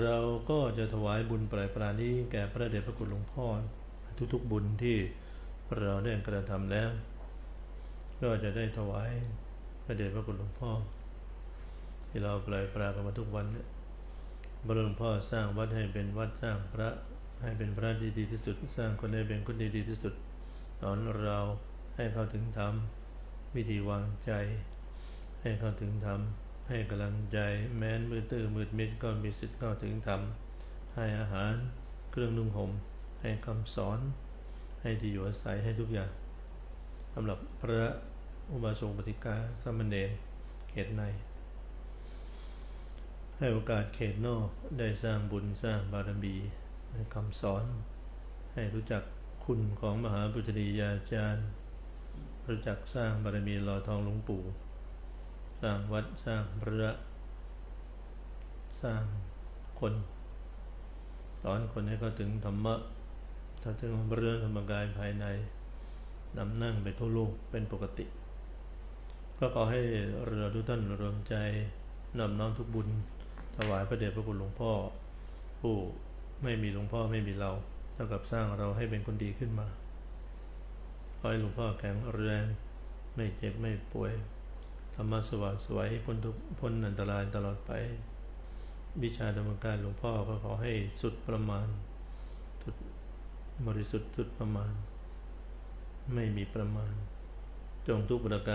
เราก็จะถวายบุญปลายปรานี้แก่พระเดชพระคุณหลวงพ่อ ทุกๆบุญที่เราได้กระทำแล้ว ก็จะได้ถวายพระเดชพระคุณหลวงพ่อ ที่เราปล่อยปลากันมาทุกวันเนี่ยพระหลวงพ่อสร้างวัดให้เป็นวัดสร้างพระให้เป็นพระที่ดีที่สุด สร้างคนให้เป็นคนที่ดีที่สุดสอนเราให้เข้าถึงธรรมวิธีวางใจ ให้เข้าถึงธรรม ให้กำลังใจแม้นมือตื้อมืดมิดก็มีสิทธิ์เข้าถึงธรรม ให้อาหารเครื่องนุ่งห่มให้คำสอน ให้ที่อยู่อาศัยให้ทุกอย่างสำหรับพระอุบาสกปฏิกาสามเณรเขตใน ให้โอกาสเขตนอกได้สร้างบุญสร้างบารมีในคำสอน ให้รู้จักคุณของมหาปุจริยาจารย์ รู้จักสร้างบารมีหล่อทองหลวงปู่ ร้างวัดสร้างพระสร้างคนสอนคนให้เขาถึงธรรมะ ถ้าถึงเรื่องธรรมกายภายในนำนั่งไปทั่วโลกเป็นปกติ ก็ขอให้เราทุกท่านรวมใจนำน้อมทุกบุญ ถวายพระเดชพระคุณหลวงพ่อ ผู้ไม่มีหลวงพ่อไม่มีเราเท่ากับสร้างเราให้เป็นคนดีขึ้นมา ขอให้หลวงพ่อแข็งแรงไม่เจ็บไม่ป่วย ธรรมะสว่างสวยพ้นทุกพ้นอันตรายตลอดไป วิชาธรรมการหลวงพ่อก็ขอให้สุดประมาณสุดบริสุทธิ์สุดประมาณ ไม่มีประมาณ จงทุกประการ